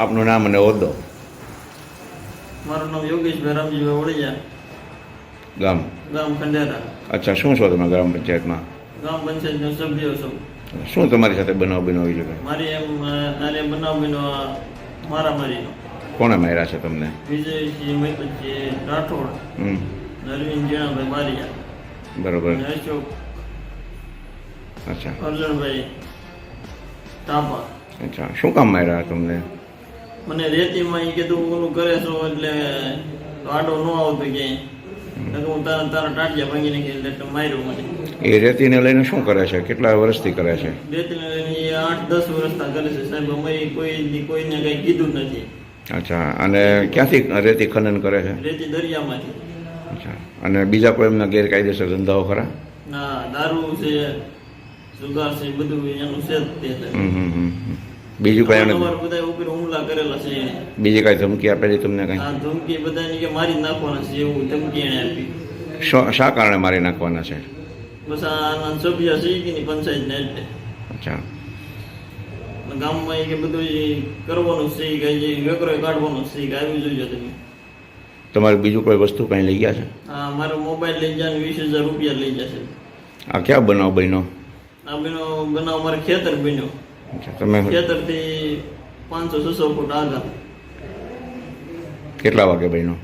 આપનું નામ અને હોદ્દો. મારું નામ યોગેશભાઈ રામજીભાઈ ઓળિયા ગામ? ગામ ખંડેરા. અચ્છા શું છો તમે ગ્રામ પંચાયતમાં? ગ્રામ પંચાયતનો સભ્ય છું. શું તમારી સાથે બનાવ બનાવી છે? મારી એમ આને બનાવ બનાવીનો મારામારીનો. કોણે માર્યા છે તમને? વિજયસિંહ રાઠોડ. હમ. નરવિંદ જીણાભાઈ મારિયા બરોબર. અશોક અચ્છા. અર્જણભાઈ તાપા અચ્છા શું કામ માર્યા તમને? મને રેતીમાં એ કીધું ઓલું કરે છો એટલે આડો ન આવતો ક્યાંય. નકર હું તારા તારા ટાટિયા ભાંગી નાખી એટલે માર્યો મને. એ રેતીને લઈને શું કરે છે? કેટલા વર્ષથી કરે છે? રેતીને લઈને એ આઠ દસ વર્ષના કરે છે. સાહેબ અમારી કોઈ કોઈને કઈ કીધું નથી. અચ્છા અને ક્યાંથી રેતી ખનન કરે છે? રેતી દરિયામાંથી. અચ્છા અને બીજા કોઈ એમના ગેરકાયદેસર ધંધાઓ ખરા? ના દારૂ છે સુગાર છે બધું એનું છે જ તે. હમ હમ હમ હમ. બીજું કઈ હુમલા કરેલા છે. બીજી કઈ ધમકી આપેલી તમને કઈ? ધમકી બધાની કે મારી નાખવાના છે એવું ધમકી એને આપી. શા કારણે મારી નાખવાના છે? બસ આ સભ્ય છે પંચાયત ને એટલે. અચ્છા. ગામમાં એ કે બધું કરવાનું છે કે જે વેકરો કાઢવાનો છે કે આવી જોઈએ તમે. તમારે બીજું કોઈ વસ્તુ કઈ લઈ ગયા છે? આ મારો મોબાઈલ લઈ જાય વીસ હજાર રૂપિયા લઈ જશે આ ક્યાં બનાવ બન્યો? આ બેનો બનાવ મારે ખેતર બન્યો. તમે ખેતરથી પાંચસો છસો ફૂટ આગળ. કેટલા વાગે બન્યો?